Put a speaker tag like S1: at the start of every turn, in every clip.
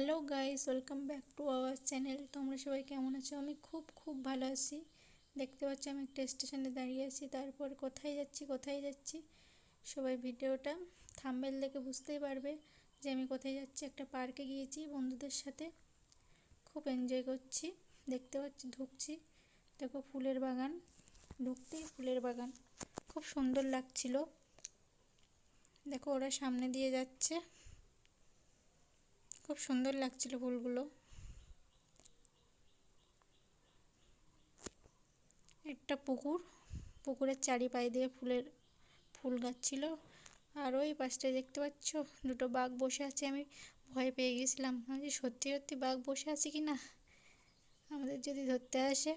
S1: Hello guys, welcome back to our channel. তোমরা সবাই কেমন আছো? আমি খুব খুব ভালো আছি। দেখতে পাচ্ছি আমি একটা স্টেশনে দাঁড়িয়ে আছি, তারপর কোথায় যাচ্ছি কোথায় যাচ্ছি? সবাই ভিডিওটা থাম্বেল দেখে বুঝতেই পারবে যে আমি কোথায় যাচ্ছি। একটা পার্কে গিয়েছি বন্ধুদের সাথে। খুব এনজয় করছি। দেখতে পাচ্ছি, ঢুকছি। দেখো ফুলের বাগান। ঢুকতেই ফুলের বাগান। খুব সুন্দর লাগছিল। দেখো ওরা সামনে দিয়ে যাচ্ছে। খুব সুন্দর লাগছিল ফুলগুলো। একটা পুকুর, পুকুরের চারিপাশ দিয়ে ফুলের ফুল গাছ ছিল আর ওই পাশটায় দেখতে পাচ্ছ, দুটো বাঘ বসে আছে, আমি ভয় পেয়ে গেছিলাম। আমি সত্যি সত্যি বাঘ বসে আছে কি না? আমাদের যদি ধরতে আসে।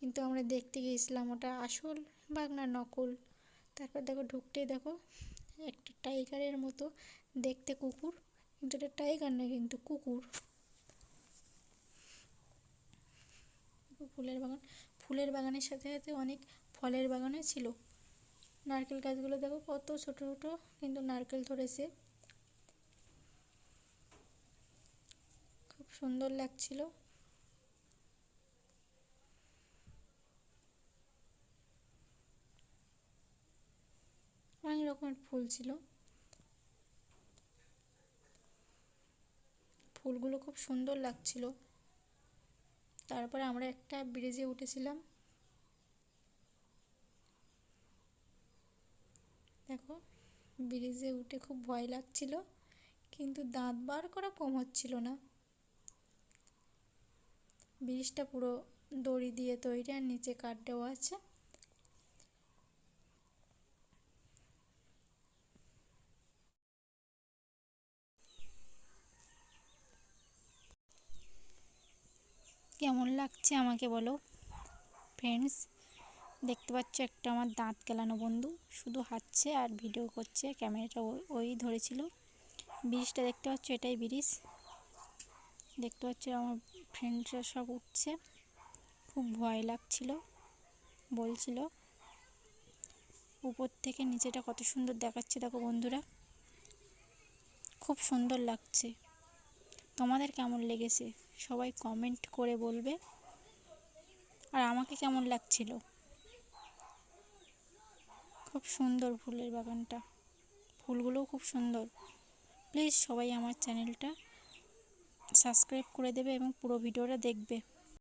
S1: কিন্তু আমরা দেখতে গিয়েছিলাম, ওটা আসল বাঘ না নকল? তারপর দেখো, ঢুকতেই দেখো, একটা টাইগারের মতো দেখতে কুকুর। কিন্তু এটা টাইগার না, কিন্তু কুকুর। ফুলের বাগান, ফুলের বাগানের সাথে সাথে অনেক ফলের বাগানও ছিল। নারকেল গাছগুলো দেখো কত ছোট ছোট, কিন্তু নারকেল ধরেছে। খুব সুন্দর লাগছিল। অনেক রকমের ফুল ছিল। ফুলগুলো খুব সুন্দর লাগছিল। তারপরে আমরা একটা ব্রিজে উঠেছিলাম। দেখো ব্রিজে উঠে খুব ভয় লাগছিল, কিন্তু দাঁত বার করা কম হচ্ছিল না। ব্রিজটা পুরো দড়ি দিয়ে তৈরি আর নিচে কাঠ দেওয়া আছে। কেমন লাগছে আমাকে বলো? ফ্রেন্ডস দেখতে পাচ্ছ একটা আমার দাঁত কেলানো বন্ধু। শুধু হাঁটছে আর ভিডিও করছে ক্যামেরাটা ওই ধরেছিল। ব্রিজটা দেখতে পাচ্ছ? এটাই ব্রিজ। দেখতে পাচ্ছ আমার ফ্রেন্ডসরা সব উঠছে। খুব ভয় লাগছিল, বলছিল। উপর থেকে নিচেটা কত সুন্দর দেখাচ্ছে দেখো বন্ধুরা। খুব সুন্দর লাগছে। তোমাদের কেমন লেগেছে? সবাই কমেন্ট করে বলবে। আর আমাকে কেমন লাগছিল? খুব সুন্দর ফুলের বাগানটা। ফুলগুলোও খুব সুন্দর। প্লিজ সবাই আমার চ্যানেলটা সাবস্ক্রাইব করে দেবে এবং পুরো ভিডিওটা দেখবে।